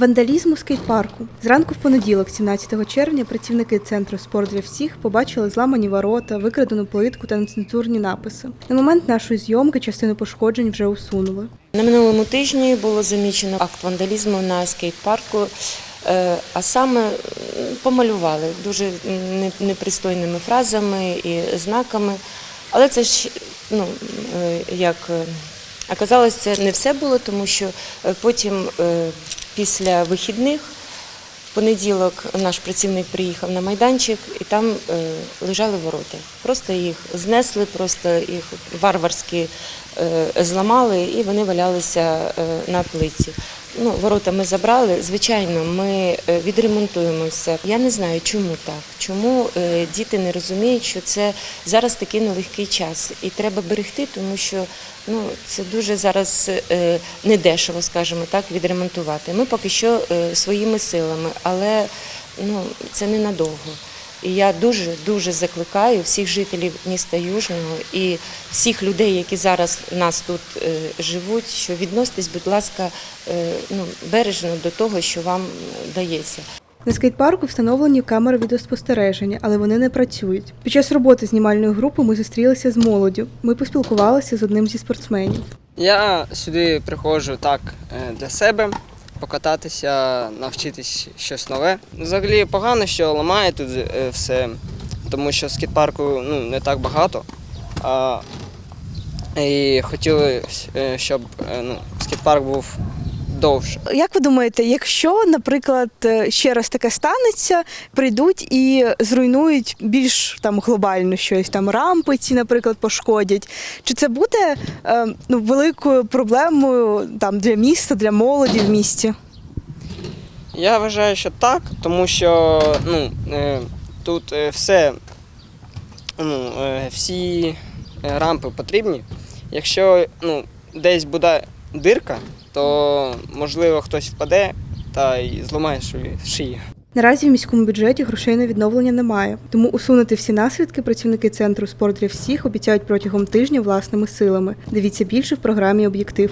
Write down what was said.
Вандалізм у скейт-парку. Зранку в понеділок, 17 червня, працівники центру спорт для всіх побачили зламані ворота, викрадену плитку та нецензурні написи. На момент нашої зйомки частину пошкоджень вже усунули. На минулому тижні було замічено акт вандалізму на скейт-парку, е, а саме помалювали дуже непристойними фразами і знаками. Але це ж ну, е, як е, оказалось, це не все було, тому що е, потім е, після вихідних. В понеділок наш працівник приїхав на майданчик і там е, лежали ворота. Просто їх знесли, просто їх варварськи зламали і вони валялися на плиці. Ну, ворота ми забрали. Звичайно, ми е, відремонтуємо все. Я не знаю, чому так. Чому е, діти не розуміють, що це зараз такий нелегкий час, і треба берегти, тому що ну це дуже зараз е, недешево, скажімо так, відремонтувати. Ми поки що своїми силами, але ну це ненадовго. І я дуже дуже закликаю всіх жителів міста Южного і всіх людей, які зараз в нас тут е, живуть, що відноситесь, будь ласка, е, ну бережно до того, що вам дається. На скейт-парку встановлені камери відеоспостереження, але вони не працюють. Під час роботи знімальної групи ми зустрілися з молоддю. Ми поспілкувалися з одним зі спортсменів. Я сюди приходжу так е, для себе, покататися, навчитись щось нове. Взагалі погано, що ламає тут е, все, тому що скіт-парку ну, не так багато. А, і хотіли, е, щоб е, ну, скейт-парк був довше. Як ви думаєте, якщо, наприклад, е, ще раз таке станеться, прийдуть і зруйнують більш там глобально щось, там рампи ці, наприклад, пошкодять, чи це буде е, ну, великою проблемою там для міста, для молоді в місті? Я вважаю, що так, тому що ну, е, тут е, все, ну, е, всі рампи потрібні. Якщо ну, десь буде дирка, то можливо хтось впаде та й зламає шию. Наразі в міському бюджеті грошей на відновлення немає, тому усунути всі наслідки працівники центру спорт для всіх обіцяють протягом тижня власними силами. Дивіться більше в програмі Об'єктив.